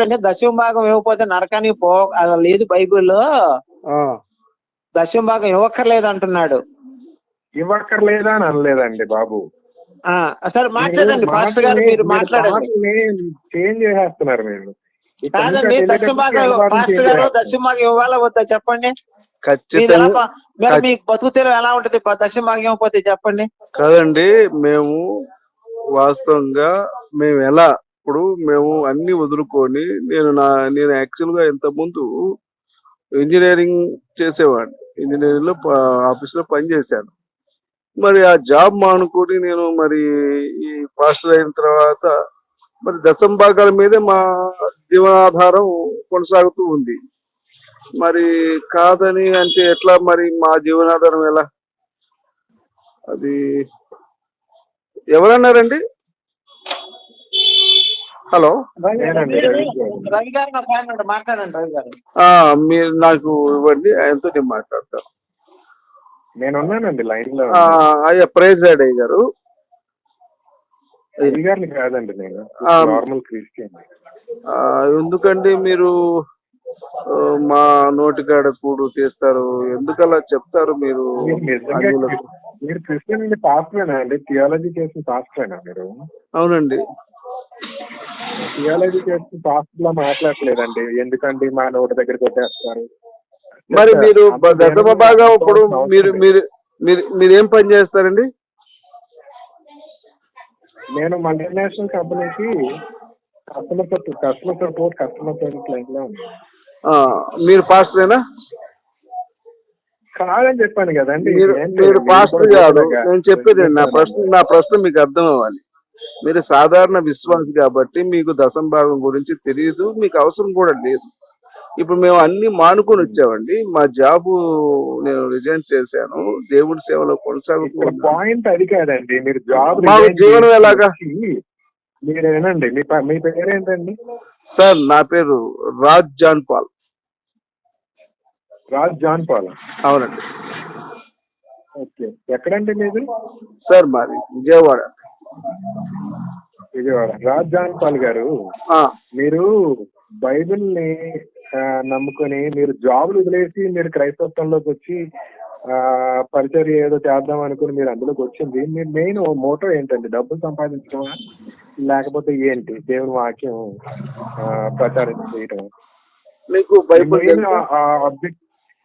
మాట్లాడండి దశమ భాగం ఇవ్వకపోతే నరకానికి పో అది లేదు బైబిల్లో. ఆ, దశమ భాగం ఇవ్వక్కర్లేదు అంటున్నాడు. ఇవ్వక్కర్లేదా అని అనలేదండి బాబు. ఆ సరే మాట్లాడండి పాస్టర్ గారు మీరు మాట్లాడండి. చేంజ్ చేసేస్తున్నారు మీరు. ఈ కాదండి కమ్యూనిటీ దశమ భాగం పాస్టర్ గారు. దశమ భాగం ఇవ్వాలా వద్దా చెప్పండి? మీరు మీ బతుకు తెరువు ఎలా ఉంటది? ప- దశమ భాగం ఇవ్వకపోతే చెప్పండి. కాదండి మేము వాస్తవంగా మేము ఎలా ఇప్పుడు మేము అన్ని వదులుకొని నేను నా నేను యాక్చువల్గా ఇంత ముందు ఇంజనీరింగ్ చేసేవాడిని. ఇంజనీరింగ్లో ఆఫీస్లో పనిచేశాను మరి ఆ జాబ్ మానుకొని నేను మరి ఈ పాస్టర్ అయిన తర్వాత మరి దశం భాగాల మీదే మా జీవనాధారం కొనసాగుతూ ఉంది. మరి కాదని అంటే ఎట్లా మరి మా జీవనాధారం ఎలా? అది ఎవరన్నారండి? హలో? నేనండి, రవి గారు. రవి గారు నా ఫ్యాన్ ఉన్నాడు. మాట్లాడండి రవి గారు. ఆ, మీరు నాకు ఇవ్వండి. ఆయనతో నేను మాట్లాడతాను. నేను ఉన్నానండి లైన్లో ఆ, అయ్యా ప్రైజ్ అయ్య గారు. రవి గారిని కాదండి నేను. Normal Christian. ఆ, ఎందుకండి మీరు మా నోటికాడ కూడు తీస్తారు? ఎందుకలా చెప్తారు మీరు? మీరు క్రిస్టియన్ అండి పాస్టరేనా అండి? థియాలజీ చేసిన పాస్టరేనా మీరు? అవునండి. థియాలజీ చేసిన పాస్టర్ లా మాట్లాడలేదండి ఎందుకండి మా నోటి దగ్గర కొట్టేస్తారు మరి మీరు దశమ భాగం ఇప్పుడు మీరు మీరు మీరు మీరు ఏం పని చేస్తారండి? నేను మల్టీనేషనల్ కంపెనీకి customer support customer support customer service లైన్లో మీరు పాస్టరేనా కాదని చెప్పాను కదండి. మీరు పాస్టర్ కాదు. నేను చెప్పేది నా ప్రశ్న నా ప్రశ్న మీకు అర్థం అవ్వాలి. మీరు సాధారణ విశ్వాసి కాబట్టి మీకు దశం భాగం గురించి తెలియదు మీకు అవసరం కూడా లేదు. ఇప్పుడు మేము అన్ని మానుకొని వచ్చామండి. మా జాబు నేను రిజైన్ చేశాను. దేవుడి సేవలో కొనసాగుతూ. పాయింట్ అది కాదండి. మీరు జాబ్ జీవనం ఎలాగా? వచ్చి మీరు ఏనండి మీ మీ పేరేంటండి? సార్ నా పేరు Raj John Paul. Raj John Paul. అవునండి. ఓకే. ఎక్కడండి మీది? సార్ మాది విజయవాడ. విజయవాడ రాజ్ పాల్ గారు మీరు బైబిల్ని నమ్ముకొని మీరు జాబులు వదిలేసి మీరు క్రైస్తవంలోకి వచ్చి ఆ పరిచర్య ఏదో చేద్దాం అనుకుని మీరు అందులోకి వచ్చింది. మీ మెయిన్ మోటో ఏంటండి? డబ్బులు సంపాదించడమా? లేకపోతే ఏంటి? దేవుని వాక్యం ప్రచారం చేయడం మీకు బైబుల్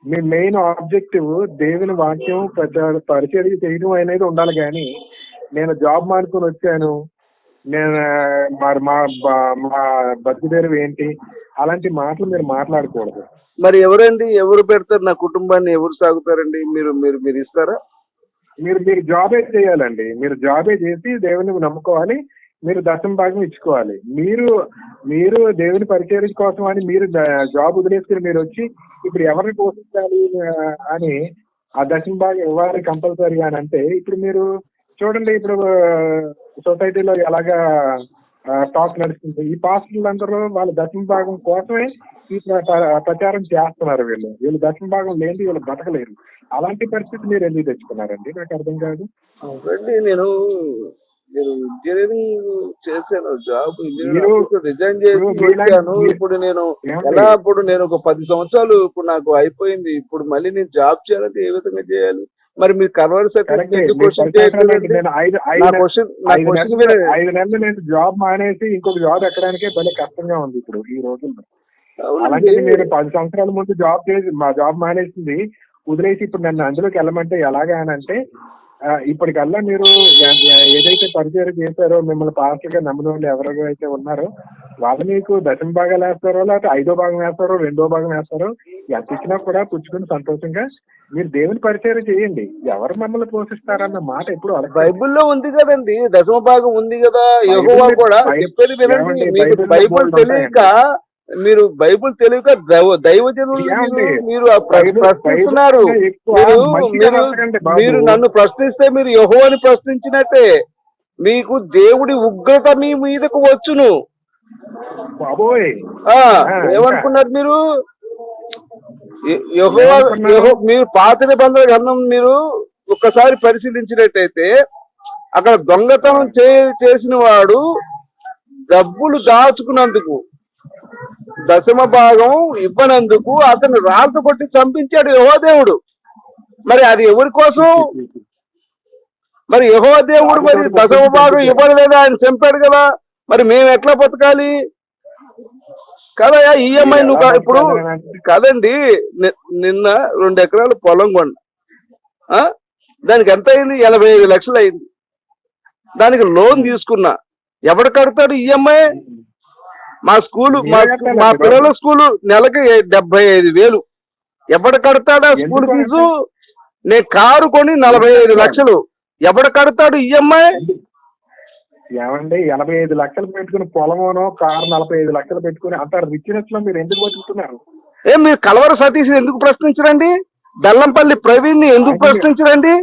మీ మెయిన్ ఆబ్జెక్టివ్ దేవుని వాక్యం ప్రచార పరిచర్య చేయడం అనేది ఉండాలి కానీ నేను జాబ్ మానుకొని వచ్చాను. నేను మరి మా మా బతుకుదేరు ఏంటి? అలాంటి మాటలు మీరు మాట్లాడకూడదు. మరి ఎవరండి? ఎవరు పెడతారు? నా కుటుంబాన్ని ఎవరు సాగుతారండి? మీరు మీరు మీరు ఇస్తారా? మీరు మీరు జాబే చేయాలండి. మీరు జాబే చేసి దేవుని నమ్ముకోవాలి. మీరు దశం భాగం ఇచ్చుకోవాలి. మీరు మీరు దేవుని పరిచయం కోసం అని మీరు జాబ్ వదిలేసుకుని మీరు వచ్చి ఇప్పుడు ఎవరిని పోషించాలి అని ఆ దశం భాగం ఇవ్వాలి కంపల్సరీ అని అంటే ఇప్పుడు మీరు చూడండి ఇప్పుడు సొసైటీలో ఎలాగా టాక్ నడుస్తుంది. ఈ పాస్టర్లు అందరూ వాళ్ళ దశమ భాగం కోసమే ఈ ప్ర- ప్ర- ప్రచారం చేస్తున్నారు వీళ్ళు. వీళ్ళు దశమ భాగం లేని వీళ్ళు బతకలేరు. అలాంటి పరిస్థితి మీరు ఎందుకు తెచ్చుకున్నారండి? నాకు అర్థం కాదు. అవునండి నేను నేను ఇంజనీరింగ్ చేశాను జాబ్ ఇంజనీరింగ్ రిజైన్ చేసి వచ్చాను. ఇప్పుడు నేను? ఎలా ఇప్పుడు నేను ఒక పది సంవత్సరాలు ఇప్పుడు నాకు అయిపోయింది. ఇప్పుడు మళ్ళీ నేను జాబ్ చేయాలంటే ఏ విధంగా చేయాలి? మరి మీరు కన్వర్ట్ ఐదు నెలలు ఐదు నెలలు నేను జాబ్ మానేసి ఇంకొక జాబ్ ఎక్కడానికే భలే కష్టంగా ఉంది ఇప్పుడు ఈ రోజుల్లో. అలాంటిది మీరు పది సంవత్సరాల ముందు జాబ్ చేసి మా జాబ్ మానేసింది వదిలేసి ఇప్పుడు నన్ను అందులోకి వెళ్ళమంటే ఎలాగా అని అంటే ఇప్పటికల్లా మీరు ఏదైతే పరిచయం చేశారో మిమ్మల్ని పాస్టర్గా నమ్మిన వాళ్ళు ఎవరైతే ఉన్నారో వాళ్ళు మీకు దశమ భాగాలు వేస్తారో లేకపోతే ఐదో భాగం వేస్తారో రెండో భాగం వేస్తారో ఎంత ఇచ్చినా కూడా పుచ్చుకుని సంతోషంగా మీరు దేవుని పరిచయం చేయండి. ఎవరు మమ్మల్ని పోషిస్తారన్న మాట ఎప్పుడు బైబిల్లో ఉంది కదండి. దశమ భాగం ఉంది కదా కూడా చెప్పేది వినండి. బైబిల్ తెలియక మీరు బైబిల్ తెలియక దైవ దైవజనులు ఏమండి? మీరు ప్రశ్నిస్తున్నారు. మీరు నన్ను ప్రశ్నిస్తే మీరు యెహోవాని ప్రశ్నించినట్టే. మీకు దేవుడి ఉగ్రత మీ మీదకు వచ్చును. ఏమనుకున్నారు మీరు? యెహో- మీరు పాత నిబంధన గ్రంథం మీరు ఒక్కసారి పరిశీలించినట్టయితే అక్కడ దొంగతనం చే చేసిన వాడు డబ్బులు దాచుకున్నందుకు దశమ భాగం ఇవ్వనందుకు అతను రాళ్ళతో కొట్టి చంపించాడు యహో దేవుడు. మరి అది ఎవరి కోసం? మరి యహో దేవుడు మరి దశమ భాగం ఇవ్వలేదా ఆయన చంపాడు కదా. మరి మేము ఎట్లా బతకాలి? కదయా ఈఎంఐ నువ్వు ఇప్పుడు కాదండి నిన్న రెండు ఎకరాలు పొలం కొన్న. ఆ? దానికి ఎంత అయింది? ఎనభై ఐదు లక్షలు అయింది. దానికి లోన్ తీసుకున్నా. ఎవడు కడతాడు ఈఎంఐ మా స్కూలు మా మా పిల్లల స్కూలు నెలకి డెబ్బై ఐదు వేలు. ఎవడు కడతాడా స్కూల్ ఫీజు? నేను కారు కొని నలభై ఐదు లక్షలు. ఎవడు కడతాడు ఈఎంఐ? ఏమండి ఎనభై ఐదు లక్షలు పెట్టుకుని పొలమునో కారు నలభై ఐదు లక్షలు పెట్టుకుని అంత రిచ్నెస్లో మీరు ఎందుకు బతుకుతున్నారు? ఏ మీరు కలవర సతీష్ ఎందుకు ప్రశ్నించరండి? బెల్లంపల్లి ప్రవీణ్ని ఎందుకు ప్రశ్నించరండి?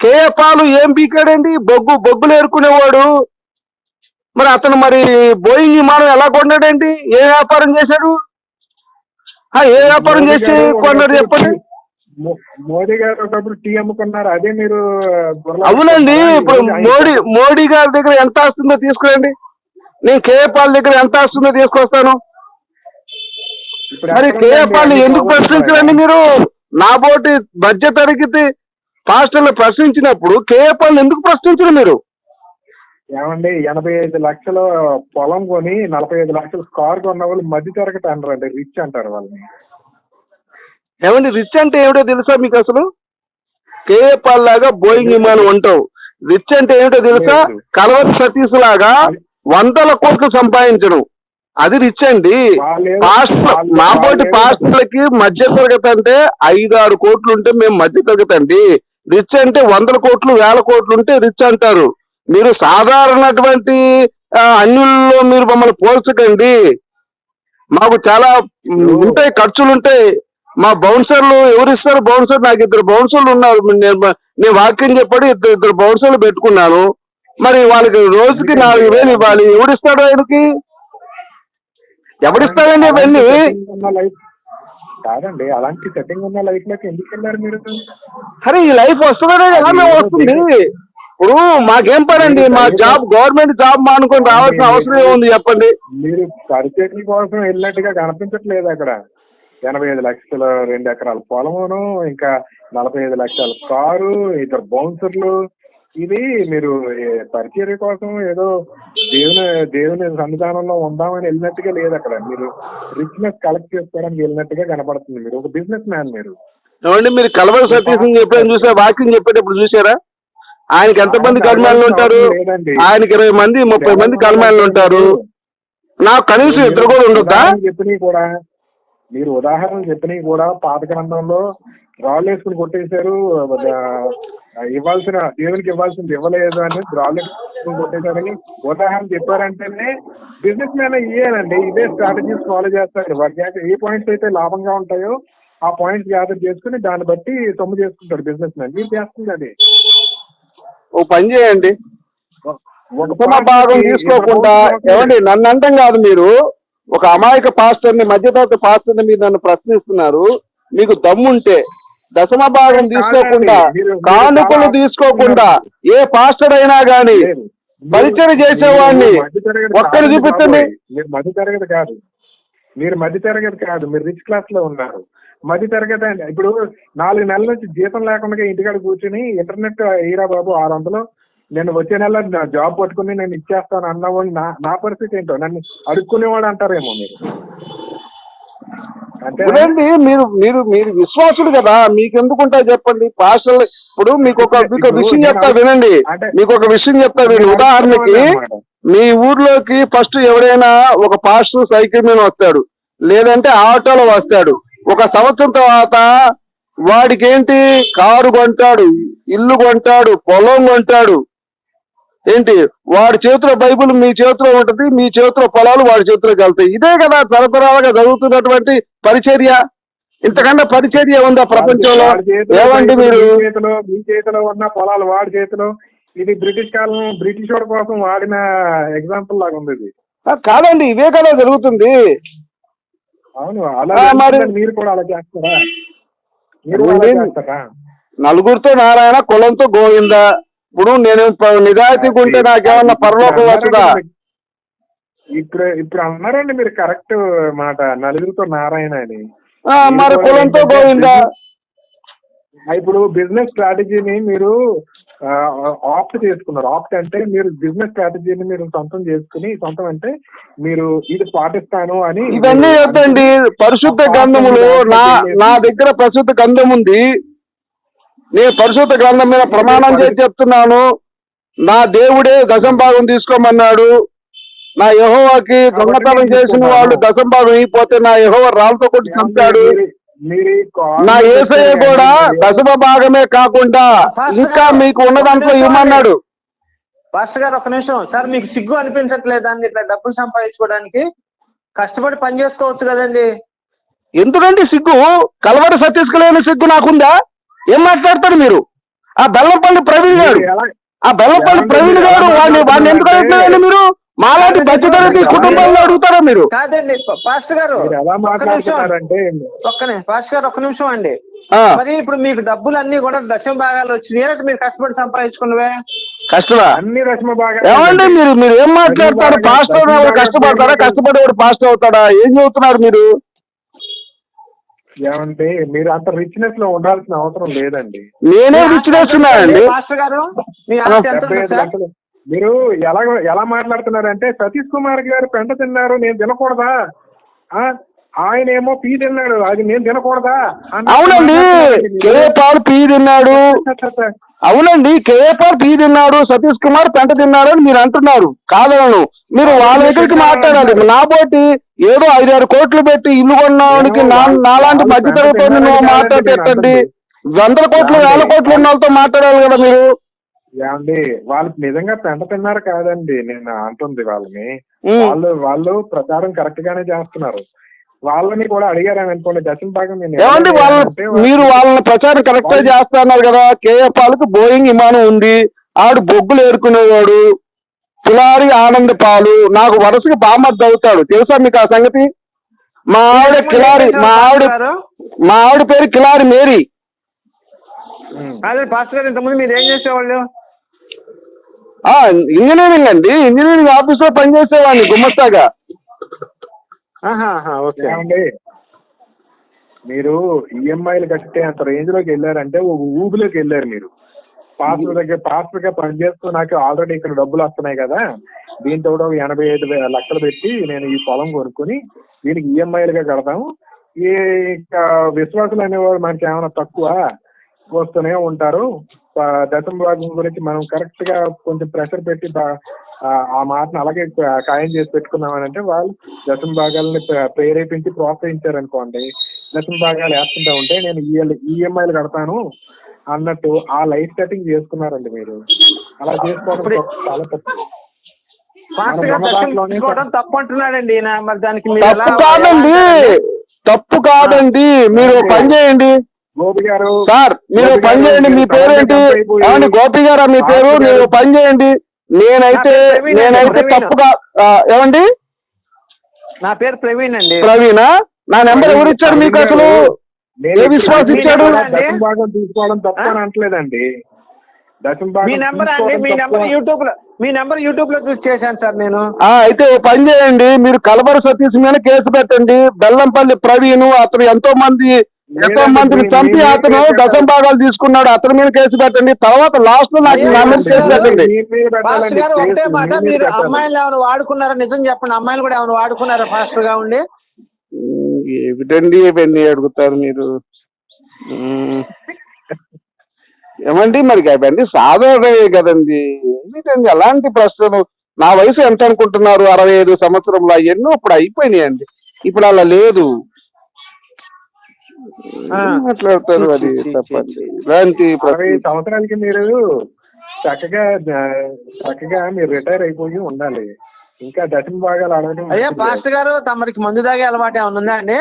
కేఏ పాలు ఏం బీకాడండి బొగ్గు బొగ్గులు ఏరుకునేవాడు. మరి అతను మరి బోయింగ్ విమానం ఎలా కొన్నాడండి ఏ వ్యాపారం చేశాడు? ఆ, ఏ వ్యాపారం చేసి కొన్నాడు చెప్పండి. మో- మోదీ గారు ఒకప్పుడు టీ అమ్ముకున్నారు అదే మీరు అవునండి? ఇప్పుడు మోడీ మోడీ గారి దగ్గర ఎంత వస్తుందో తీసుకురండి. నేను కేఏ పాల్ దగ్గర ఎంత వస్తుందో తీసుకొస్తాను. మరి ఎక్కడ కేఏ ఉందండి? పాల్ అన్ని ఎందుకు? ప్రశ్నించరండి మీరు? నా బోటి మధ్య తరగతి పాస్టర్లు ప్రశ్నించినప్పుడు కేఏ పాల్ ఎందుకు ప్రశ్నించరు మీరు? ఏమండి ఎనభై ఐదు లక్షల పొలం కొని నలభై ఐదు లక్షల కార్ కొన్న వాళ్ళు మధ్య తరగతి అంటారు అండి రిచ్ అంటారు వాళ్ళని. ఏమండి రిచ్ అంటే ఏమిటో తెలుసా మీకు అసలు? కేఏ పాల్ లాగా బోయింగ్ విమానం ఉంటావు రిచ్ అంటే ఏమిటో తెలుసా? లేదు. కలవరి సతీష్ లాగా వందల కోట్లు సంపాదించడం అది రిచ్ అండి. వాళ్ళేదో- పాస్టర్ వాళ్ళు- మా పోటీ వాళ్ళేదో- పాస్టర్లకి మధ్య తరగతి అంటే ఐదు ఆరు కోట్లు ఉంటే మేము మధ్య తరగతి అండి. రిచ్ అంటే వందల కోట్లు వేల కోట్లు ఉంటే రిచ్ అంటారు. మీరు సాధారణటువంటి అన్యుల్లో మీరు మమ్మల్ని పోల్చకండి. మాకు చాలా ఉంటాయి ఖర్చులు ఉంటాయి మా బౌన్సర్లు ఎవరు ఇస్తారు? బౌన్సర్ నాకు ఇద్దరు బౌన్సర్లు ఉన్నారు. నేను వాక్యం చెప్పాడు ఇద్దరు ఇద్దరు బౌన్సర్లు పెట్టుకున్నాను. మరి వాళ్ళకి రోజుకి నాలుగు వేలు ఇవ్వాలి. ఎవడిస్తాడు ఆయనకి? ఎవడిస్తాడండి ఇవన్నీ? కాదండి అలాంటి సెట్టింగ్ ఉన్న లైఫ్లోకి ఎందుకు వెళ్ళారు మీరు? అరే ఈ లైఫ్ వస్తుందనే కదా మేము వస్తుంది. ఇప్పుడు మాకేం పనండి? మా జాబ్ గవర్నమెంట్ జాబ్ మానుకొని రావాల్సిన అవసరం ఏముంది చెప్పండి? మీరు పరిచయం కోసం వెళ్ళినట్టుగా కనిపించట్లేదు అక్కడ. ఎనభై ఐదు లక్షల రెండు ఎకరాల పొలమును ఇంకా నలభై ఐదు లక్షల కారు ఇద్దరు బౌన్సర్లు. ఇది మీరు పరిచర్య కోసం ఏదో దేవుని దేవుని సన్నిధానంలో ఉందామని వెళ్ళినట్టుగా లేదు అక్కడ. మీరు రిచ్నెస్ కలెక్ట్ చేసుకోవడానికి వెళ్ళినట్టుగా కనపడుతుంది. మీరు ఒక బిజినెస్ మ్యాన్ మీరు. ఏమండి మీరు కలవర సతీష్ చెప్పాను చూసా వాక్యం చెప్పేటప్పుడు చూసారా? ఆయనకి ఎంతమంది కల్మాలు ఉంటారు? ఆయనకి ఇరవై మంది ముప్పై మంది కల్మాలు ఉంటారు. నాకు కనీసం ఇద్దరు కూడా ఉండొద్దా? చెప్పినవి కూడా మీరు ఉదాహరణ చెప్పినవి కూడా పాత గ్రంథంలో రాళ్ళు వేసుకుని కొట్టేశారు ఇవ్వాల్సిన దేవునికి ఇవ్వాల్సింది ఇవ్వలేదు అని రాళ్ళు వేసుకుని కొట్టేశారని ఉదాహరణ చెప్పారంటేనే బిజినెస్ మ్యాన్ ఇయ్యాలండి ఇదే స్ట్రాటజీస్ ఫాలో చేస్తారు. వాటి ఏ పాయింట్స్ అయితే లాభంగా ఉంటాయో ఆ పాయింట్స్ గ్యాదర్ చేసుకుని దాన్ని బట్టి సొమ్ము చేసుకుంటాడు బిజినెస్ మ్యాన్ మీరు చేస్తుంది అది. ఓ పని చేయండి. ఉత్తమ భాగం తీసుకోకుండా ఏమండి నన్ను అంటాం కాదు మీరు. ఒక అమాయక పాస్టర్ని మధ్యతరగతి పాస్టర్ని మీరు నన్ను ప్రశ్నిస్తున్నారు. మీకు దమ్ముంటే దశమ భాగం తీసుకోకుండా కానుకలు తీసుకోకుండా ఏ పాస్టర్ అయినా గాని. పరిచయం చేసేవాడిని. ఒక్కరు చూపించండి. మధ్య తరగతి కాదు. మీరు మధ్య తరగతి కాదు మీరు రిచ్ క్లాస్లో ఉన్నారు. మధ్య తరగతి అంటే ఇప్పుడు నాలుగు నెలల నుంచి జీతం లేకుండా ఇంటికాడ కూర్చుని ఇంటర్నెట్ ఎయిరా బాబు ఆరు వందలు. నేను వచ్చే నెల జాబ్ పట్టుకుని నేను ఇచ్చేస్తాను అన్నవాడిని నా నా పరిస్థితి ఏంటో? నన్ను అడుక్కునేవాడు అంటారేమో మీరు? అంటే ఇప్పుడండి మీరు మీరు మీరు విశ్వాసులు కదా. మీకు ఎందుకుంటా చెప్పండి? పాస్టర్ ఇప్పుడు మీకు ఒక మీకు విషయం చెప్తా వినండి. మీకు ఒక విషయం చెప్తా వినండి. ఉదాహరణకి. మీ ఊర్లోకి ఫస్ట్ ఎవరైనా ఒక పాస్టర్ సైకిల్ మీద వస్తాడు లేదంటే ఆటోలో వస్తాడు. ఒక సంవత్సరం తర్వాత వాడికి ఏంటి కారు కొంటాడు ఇల్లు కొంటాడు పొలం కొంటాడు. ఏంటి? వాడి చేతిలో బైబిల్ మీ చేతిలో ఉంటది మీ చేతిలో పొలాలు వాడి చేతిలోకి వెళ్తాయి. ఇదే కదా తరతరాలుగా జరుగుతున్నటువంటి పరిచర్య. ఇంతకన్నా పరిచర్య ఉందా ప్రపంచంలో? చేతిలో ఏమండి మీరు? చేతిలో మీ చేతిలో ఉన్న పొలాలు వాడి చేతిలో ఇది బ్రిటిష్ కాలం బ్రిటిష్ వాడి కోసం వాడిన ఎగ్జాంపుల్ లాగా ఉంది ఇది. కాదండి ఇవే కదా జరుగుతుంది. అవును అలా మరి- కూడా అలా చేస్తారా? మీరు అలా చేస్తారా? నలుగురితో నారాయణ కులంతో గోవింద. ఇప్పుడు నేను నిజాయితీగా ఉంటే నాకేమన్నా పరలోకం వస్తుందా ఇప్పుడు ఇప్పుడు అన్నారండి మీరు కరెక్ట్ మాట నలుగురితో నారాయణ అని. మరి కులంతో గోవిందా? ఇప్పుడు బిజినెస్ స్ట్రాటజీని మీరు ఆప్ట్ చేసుకున్నారు. ఆప్ట్ అంటే మీరు బిజినెస్ స్ట్రాటజీని మీరు సొంతం చేసుకుని సొంతం అంటే మీరు ఇది పాటిస్తాను అని ఇవన్నీ వద్దండి పరిశుద్ధ గ్రంథములు నా నా దగ్గర పరిశుద్ధ గ్రంథం ఉంది. నేను పరిశుద్ధ గ్రంథం మీద ప్రమాణం చేసి చెప్తున్నాను. నా దేవుడే దశం భాగం తీసుకోమన్నాడు నా యహోవాకి దొంగతనం చేసిన వాళ్ళు దశం భాగం అయిపోతే నా యహోవ రాళ్ళతో కొట్టి చంపాడు. నా ఏసయ్య కూడా దశమ భాగమే కాకుండా ఇంకా మీకు ఉన్న దాంట్లో ఇవ్వమన్నాడు. పాస్టర్ గారు ఒక నిమిషం. సార్ మీకు సిగ్గు అనిపించట్లేదండి ఇట్లా డబ్బులు సంపాదించుకోవడానికి? కష్టపడి పని చేసుకోవచ్చు కదండి. ఎందుకంటే సిగ్గు? కలవరి సతీష్ లేని సిగ్గు నాకుందా? ఏం మాట్లాడతారు మీరు? ఆ బెల్లంపల్లి ప్రవీణ్ గారు. ఆ బెల్లంపల్లి ప్రవీణ్ గారు వాడిని వాడిని ఎందుకు అడుగుతున్నారండి మీరు? మాలాంటి మధ్యతరగతి కుటుంబాల్లో అడుగుతారా మీరు? కాదండి పాస్టర్ గారు ఒక్క ఒక్కనే పాస్టర్ గారు ఒక్క నిమిషం అండి. మరి ఇప్పుడు మీకు డబ్బులు అన్ని కూడా దశమ భాగాలు వచ్చినాయి? మీరు కష్టపడి సంపాదించుకున్నవే? కష్టమా? అన్ని రశ్మ బాగా ఏమండి మీరు మీరు ఏం మాట్లాడతారు? పాస్టర్ కష్టపడతారా కష్టపడేవాడు పాస్టర్ అవుతాడా? ఏం చెబుతున్నారు మీరు? ఏమంటే మీరు అంత రిచ్నెస్లో ఉండాల్సిన అవసరం లేదండి. నేనే రిచ్ చేస్తున్నానండి పాస్టర్ గారు? మీ ఎంత మీరు ఎలా ఎలా మాట్లాడుతున్నారంటే సతీష్ కుమార్ గారు పెంట తిన్నారు నేను తినకూడదా? ఆ? ఆయన ఏమో పీ తిన్నాడు అది నేను తినకూడదా? అవునండి మాట్లాడుతున్నారండి పీ తిన్నాడు. అవునండి కేఏపాల్ పీ తిన్నాడు సతీష్ కుమార్ పెంట తిన్నాడు అని మీరు అంటున్నారు. కాదనను. మీరు వాళ్ళ దగ్గరికి మాట్లాడాలి. నా పోటీ ఏదో ఐదారు కోట్లు పెట్టి ఇల్లు కొన్నానికి నా నాలాంటి మధ్య తరగతి మాట్లాడేటండి. వందల కోట్లు వేల కోట్లు ఉన్న వాళ్ళతో మాట్లాడాలి కదా మీరు. ఏమండి వాళ్ళు నిజంగా పెంట తిన్నారు కాదండి నేను అంటుంది వాళ్ళని. వాళ్ళు వాళ్ళు ప్రచారం కరెక్ట్ గానే చేస్తున్నారు. వాళ్ళని కూడా అడిగారని అనుకోండి దశమ భాగం ఏమండి వాళ్ళ మీరు వాళ్ళ ప్రచారం కరెక్ట్గా చేస్తున్నారు కదా కేఏ పాలకు బోయింగ్ విమానం ఉంది ఆడు బొగ్గులు ఏరుకునేవాడు పులారి ఆనంద్ పాలు నాకు వరుసగా బామర్ది అవుతాడు. తెలుసా మీకు ఆ సంగతి? మా ఆవిడ కిలారి మా ఆవిడ మా ఆవిడ పేరు కిలారి మేరీ. అదే పాస్టర్ గారు ఇంతకుముందు మీరు ఏం చేసేవాళ్ళు? ఇంజనీరింగ్ అండి. ఇంజనీరింగ్ ఆఫీస్లో పనిచేసేవాడిని గుమ్మస్తాగా. మీరు ఈఎంఐలు కట్టే అంత రేంజ్లోకి వెళ్ళారంటే ఒక ఊబిలోకి వెళ్ళారు మీరు. పాస్టర్ దగ్గర పాస్టర్గా పనిచేస్తూ నాకు ఆల్రెడీ ఇక్కడ డబ్బులు వస్తున్నాయి కదా. దీంతో కూడా ఒక ఎనభై ఐదు లక్షలు పెట్టి నేను ఈ పొలం కొనుక్కొని దీనికి ఈఎంఐలుగా కడతాము. ఈ ఇంకా విశ్వాసులు అనేవాళ్ళు మనకి ఏమైనా తక్కువ వస్తూనే ఉంటారు. దశమ భాగం గురించి మనం కరెక్ట్గా కొంచెం ప్రెషర్ పెట్టి ఆ ఆ మాటను అలాగే ఖాయం చేసి పెట్టుకున్నామని అంటే వాళ్ళు దశమ భాగాలని ప్ర- ప్రేరేపించి ప్రోత్సహించారు అనుకోండి దశమ భాగాలు వేస్తుంటా ఉంటే నేను ఈఎంఐలు కడతాను అన్నట్టు ఆ లైఫ్ సెట్టింగ్ చేసుకున్నారండి మీరు. అలా చేసుకోవడం చాలా తప్పు. అంటున్నాడండి మరి దానికి మీరు ఎలా తప్పు కాదండి. తప్పు కాదండి. మీరు పని చేయండి. సార్ మీరు పని చేయండి మీ పేరేంటి ఏమండి గోపి గారా మీ పేరు? మీరు పని చేయండి. నేనైతే పేరు నేనైతే. తప్పుగా ఏమండి? నా పేరు ప్రవీణ్ అండి. ప్రవీణ? నా నెంబర్ ఎవరు ఇచ్చారు మీకు అసలు ఏ విశ్వాసం ఇచ్చాడు? తీసుకోవడం తప్పు అని అంటలేదండి మీ నెంబర్ అండి మీ నెంబర్. యూట్యూబ్లో మీ నెంబర్ యూట్యూబ్లో చూసి చేశాను సార్ నేను. ఆ అయితే పని చేయండి. మీరు కలబరి సతీష్ మీద కేసు పెట్టండి. బెల్లంపల్లి ప్రవీణ్ అతను ఎంతో మంది ఎంతో మందిని చంపి అతను దశం భాగాలు తీసుకున్నాడు అతని మీద కేసు పెట్టండి. తర్వాత లాస్ట్లో నాకు నా మీద కేసు పెట్టండి. పాస్టర్ గారు ఒకటే మాట మీరు. అమ్మాయిలు ఏమైనా వాడుకున్నారా? నిజం చెప్పండి అమ్మాయిలు కూడా ఏమైనా వాడుకున్నారా పాస్టర్గా ఉండి? ఏమిటండి ఇవన్నీ అడుగుతారు మీరు. ఏమండి మరి అవన్నీ సాధారణమే కదండి. ఏమిటండి అలాంటి ప్రశ్నలు? నా వయసు ఎంత అనుకుంటున్నారు? అరవై ఐదు సంవత్సరంలో ఎన్నో ఇప్పుడు అయిపోయినాయండి. ఇప్పుడు అలా లేదు. మాట్లాడతారు అది. ఇలాంటి ప్రశ్నలు సంవత్సరాలకి మీరు చక్కగా చక్కగా మీరు రిటైర్ అయిపోయి ఉండాలి. ఇంకా దశమ భాగాలు అడగడం అయ్యా పాస్టర్ గారు తమరికి మందు తాగే అలవాటు ఏమైనా ఉందా అండి?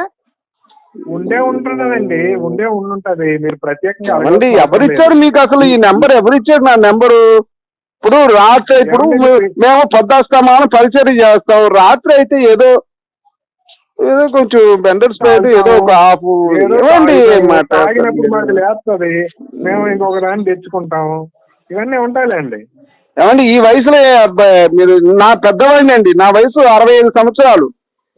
ఉండే ఉంటుందండి ఉండే ఉండుంటది. మీరు ప్రత్యేకంగా అవసరం ఎవరిచ్చారు. మీకు అసలు ఈ నెంబర్? ఎవరిచ్చారు నా నెంబరు? ఇప్పుడు రాత్రి ఇప్పుడు మేము పొద్దుస్తామాను పరిచయం చేస్తాం. రాత్రి అయితే ఏదో ఏదో కొంచెం బెండర్ స్ప్రైట్ ఏదో ఒక హాఫ్ తాగినప్పుడు మాకు మాట్లాడుతున్నారు లేస్తుంది మేము ఇంకొక దాన్ని తెచ్చుకుంటాము. ఇవన్నీ ఉంటాయిలేండి. ఏమండి ఈ వయసులో అబ్బాయి మీరు నా పెద్దవాడిని అండి. నా వయసు అరవై ఐదు సంవత్సరాలు.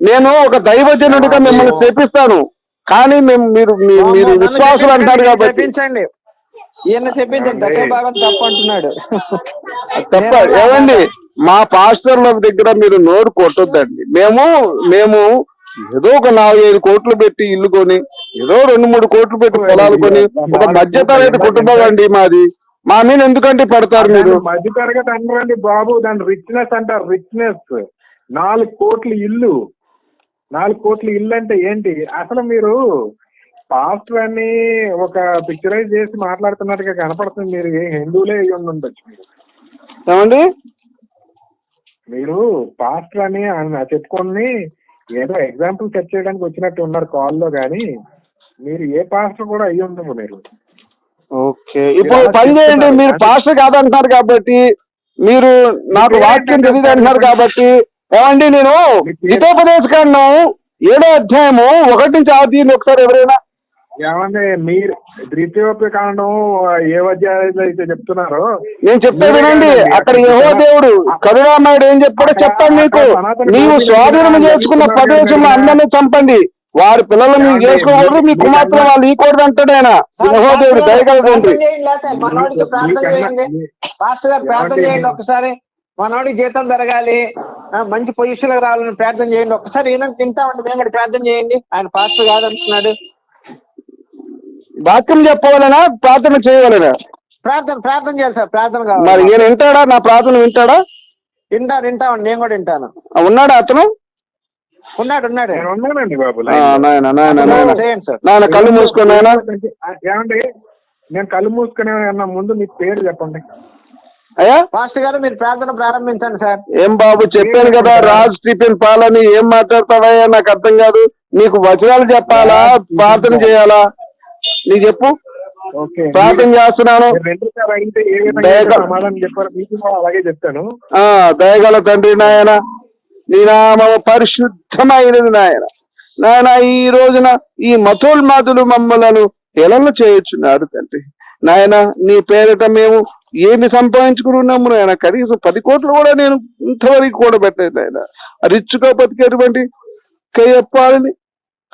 నేను ఒక దైవజనుడిగా మిమ్మల్ని చేపిస్తాను. కానీ మేము మీరు మీ- మీరు నన్ను విశ్వాసులు అంటారు కాబట్టి. చెప్పించండి. ఈయన చెప్పించండి. భాగం తప్పు అంటున్నాడు ఏమండి? మా పాస్టర్ల దగ్గర మీరు నోరు కొట్టొద్దండి. మేము మేము ఏదో ఒక నాలుగైదు కోట్లు పెట్టి ఇల్లు కొని ఏదో రెండు మూడు కోట్లు పెట్టి పొలాలు కొని ఒక మధ్యతరగతి కుటుంబం అండి మాది. మా మీద ఎందుకంటే పడతారు మీరు? మధ్య తరగతి అనరండి బాబు దాని రిచ్నెస్ అంటారు రిచ్నెస్ నాలుగు కోట్ల ఇల్లు. నాలుగు కోట్ల ఇల్లు అంటే ఏంటి? అసలు మీరు పాస్టర్ అని ఒక పిక్చరైజ్ చేసి మాట్లాడుతున్నట్టుగా కనపడుతుంది మీరు హిందువులే అయి ఉండి ఉండొచ్చు మీరు. ఏమండి? మీరు పాస్టర్ అని ఆయన చెప్పుకొని ఏదో ఎగ్జాంపుల్ సెట్ చేయడానికి వచ్చినట్టు ఉన్నారు కాల్లో కానీ మీరు ఏ పాస్టర్ కూడా అయ్యి ఉండము మీరు. ఓకే. ఇప్పుడు పని చేయండి మీరు పాస్టర్ కాదంటున్నారు కాబట్టి మీరు నాకు వాక్యం తెలియదు అంటున్నారు కాబట్టి ఏమండి నేను హితోపదేశ కాండం ఏడో అధ్యాయము ఒకటి నుంచి ఆరు ఒకసారి ఎవరైనా ఏమంటే మీరు ద్వితీయోప కాండం ఏ అధ్యాయంలో అయితే చెప్తున్నారో నేను చెప్తా వినండి. అక్కడ యహో దేవుడు కరుణామయుడు ఏం చెప్పాడో చెప్తాను మీకు. నీవు స్వాధీనం చేసుకున్న ప్రదేశంలో అందరినీ చంపండి. వారి పిల్లలను మీరు చేసుకోకూడదు మీ కుమార్తెలు వాళ్ళు. ఈకూడదు అంటాడు ఆయన. యహో దేవుడు దయగల తండ్రి ప్రార్థన చేయండి లేకపోతే మనోడికి ప్రార్థన చేయండి. పాస్టర్ గారు ప్రార్థన చేయండి ఒకసారి. మనోడికి జీతం పెరగాలి. మంచి పొజిషన్ రావాలని ప్రార్థన చేయండి. ఒకసారి ఈయన తింటామండి మేము కూడా ప్రార్థన చేయండి. ఆయన పాస్టర్ కాదంటున్నాడు. వాక్యం చెప్పవాలనా? ప్రార్థన చేయవలనా? ప్రార్థన ప్రార్థన చేయాలి సార్ ప్రార్థన మరి కావాలి ఈయన వింటాడా? నా ప్రార్థన వింటాడా? వింటా వింటామండి నేను కూడా వింటాను. ఉన్నాడా అతను? ఉన్నాడు ఉన్నాడు. నేను ఉన్నానండి బాబు నాయన నాయన నాయన. చేయండి సార్. నాయన కళ్ళు మూసుకుని నాయన. ఏమండి? నేను కళ్ళు మూసుకునే అన్న ముందు మీ పేరు చెప్పండి. అయ్యా? పాస్టర్ గారు మీరు ప్రార్థన ప్రారంభించండి సార్. ఏం బాబు చెప్పాను కదా రాజ్ స్టీఫెన్ పాలని ఏం మాట్లాడతావయ్యా? నాకు అర్థం కాదు. నీకు వచనాలు చెప్పాలా? ప్రార్థన చేయాలా? నీకు చెప్పు. ప్రార్థన చేస్తున్నాను. దయగల తండ్రి నాయన నీ నామము పరిశుద్ధమైనది నాయన. నాయన ఈ రోజున ఈ మతోన్మాదులు మమ్మలను ఎలలు చేయుచున్నారు తండ్రి. నాయన నీ పేరిట మేము ఏమి సంపాదించుకున్నాము నాయన? కనీసం పది కోట్లు కూడా నేను ఇంతవరకు కూడా పెట్టలేదు నాయన. రిచ్చుగా బతికేటువంటి కేయప్పాలని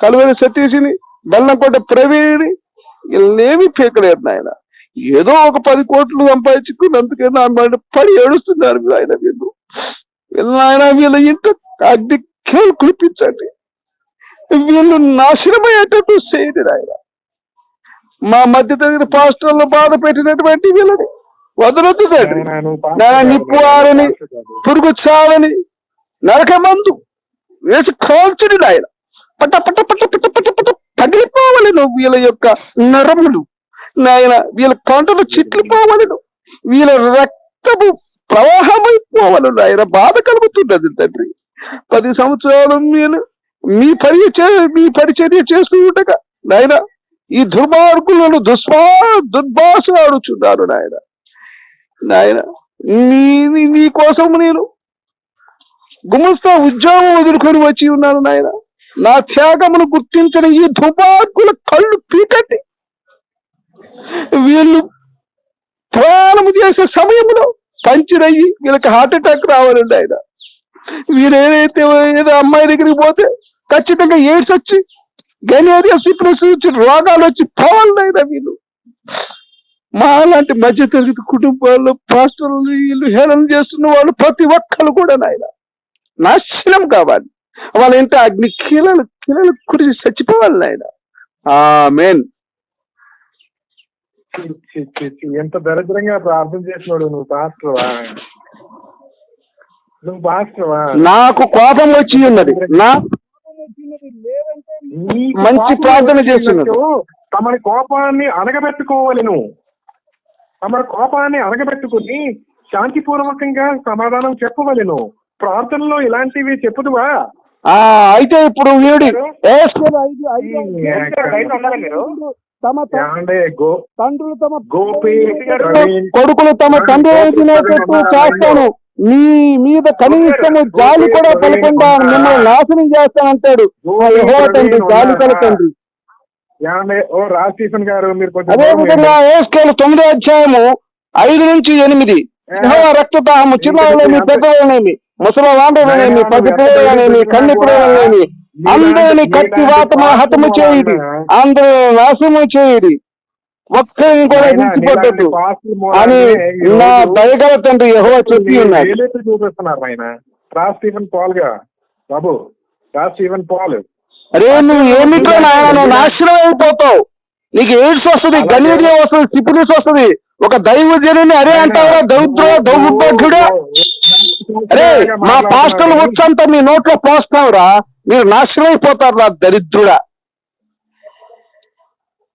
కలువరి సతీషిని బెల్లంకోట ప్రవీణి వీళ్ళేమి పీకలేరు నాయన. ఏదో ఒక పది కోట్లు సంపాదించుకున్నందుకే నా మీద పడి ఏడుస్తున్నారు ఆయన వీళ్ళు. వీళ్ళ ఆయన వీళ్ళ ఇంట అగ్ని కేలు కురిపించండి. వీళ్ళు నాశనమయ్యేటట్టు చేయండి నాయన. మా మధ్య తరగతి పాస్టర్లు బాధ పెట్టినటువంటి వీళ్ళని వదలొద్దు తండ్రి నిప్పు ఆరని. పురుగు చావని నరకమందు వేసి కాల్చుని నాయన. పట్ట పట్ట పట్ట పట్ట పట్ట పట్ట పగిలిపోవలను వీళ్ళ యొక్క నరములు. నాయన వీళ్ళ కంటలు చిట్లిపోవలను. వీళ్ళ రక్తము ప్రవాహమైపోవలను. నాయన బాధ కలుగుతున్నది తండ్రి. పది సంవత్సరాలు నేను మీ పరిచయ మీ పరిచర్య చేస్తూ ఉండగా నాయన ఈ దుర్మార్గులను దుస్వా దుర్భాష ఆడుచున్నాను నాయన. నాయన నీ నీ- నీ కోసం నేను గుమస్తా ఉద్యోగం వదులుకొని వచ్చి ఉన్నాను నాయన. నా త్యాగమును గుర్తించిన ఈ దుబాకుల కళ్ళు పీకండి. వీళ్ళు ప్రయాణం చేసే సమయంలో పంచిరయ్యి వీళ్ళకి హార్ట్ అటాక్ రావాలండి ఆయన. వీరు ఏదైతే ఏదో అమ్మాయి దగ్గరికి పోతే ఖచ్చితంగా ఎయిడ్స్ వచ్చి గనేరియా సిప్రస్ వచ్చి రోగాలు వచ్చి పోవాలి ఆయన వీళ్ళు. మా లాంటి మధ్య కుటుంబాలు పాస్టర్లు వీళ్ళు హేళన చేస్తున్న వాళ్ళు ప్రతి ఒక్కరు కూడా నాయన నాశనం కావాలి. వాళ్ళ ఇంట అగ్ని కీలలు కీలలు కురిసి చచ్చిపోవాలి నాయన. ఆ మెయిన్ ఎంత దరిద్రంగా ప్రార్థన చేసినాడు నువ్వు పాస్టర్వా నువ్వు పాస్టర్వా నాకు కోపం వచ్చి ఉన్నది. నా మంచి ప్రార్థన చేస్తున్నాడు. తమని కోపాన్ని అణగబెట్టుకోవాలి నువ్వు. తమ కోపాన్ని అణగబెట్టుకుని శాంతిపూర్వకంగా సమాధానం చెప్పవాలి నువ్వు ప్రార్థనలో ఇలాంటివి చెప్పుదువా? అయితే ఇప్పుడు వీడి తమ తండ్రులు తమ కొడుకులు తమ తండ్రి చేస్తాను. మీ మీద కనీసము జాలి కూడా పలకుండా మిమ్మల్ని నాశనం చేస్తానంటాడు. తండ్రి జాలి కల తండ్రి ఏమండే ఓ రాజ్ స్టీఫెన్ గారు మీరు అదే విధంగా ఏస్కేలు తొమ్మిదో అధ్యాయము ఐదు నుంచి ఎనిమిది. యెహోవా రక్తదాహము చిన్నవాళ్ళని పెద్దవాళ్ళని ముసలి వాండ్రులనేమి పసిపిల్లలనేమి కన్ను పిల్లలనేమి అందరిని కత్తి వాతము హతము చేయుడి. అందరూ నాశనము చేయుడి. ఒక్కరిని కూడా విడిచిపెట్టద్దు. అని నా దయగల తండ్రి యెహోవా చెప్పి ఉన్నాడు. చూపిస్తున్నారు ఆయన రా స్టీఫెన్ పాల్గా బాబు రా స్టీఫెన్ పాల్. అరే నువ్వు ఏమిటో నాయన నువ్వు నాశనం అయిపోతావు. నీకు ఎయిడ్స్ వస్తుంది గలీరియా వస్తుంది సిపిలిస్ వస్తుంది. ఒక దైవజనుని అరే అంటావా దౌద్ర దౌర్భాగ్యుడా? అరే మా పాస్టల్ వచ్చంతా మీ నోట్లో పోస్తావురా మీరు నాశనం అయిపోతారు రా దరిద్రుడా.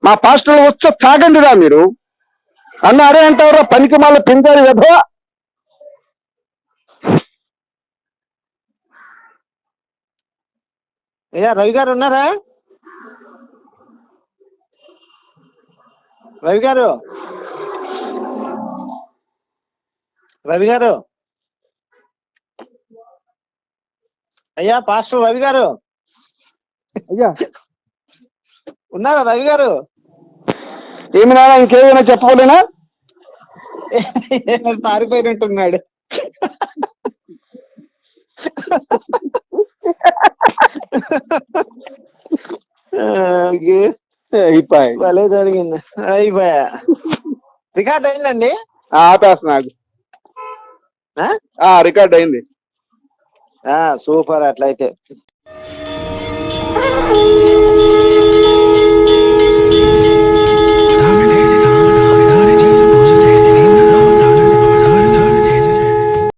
మా పాస్టల్ వచ్చ తాగండిరా మీరు. అన్న అరే అంటావురా పనికి మళ్ళీ పింజారి విధవా. అయ్యా రవి గారు ఉన్నారా? రవి గారు? రవి గారు? అయ్యా పాస్టర్ రవి గారు. అయ్యా. ఉన్నారా రవి గారు? ఏమి నాన్న ఇంకేమైనా చెప్పలేనా పారిపోయినట్టున్నాడు భలే జరిగింది. అయిపోయా. రికార్డ్ అయిందండి? ఆపేస్తున్నాడు ఆ? రికార్డ్ అయింది. సూపర్ అట్లయితే.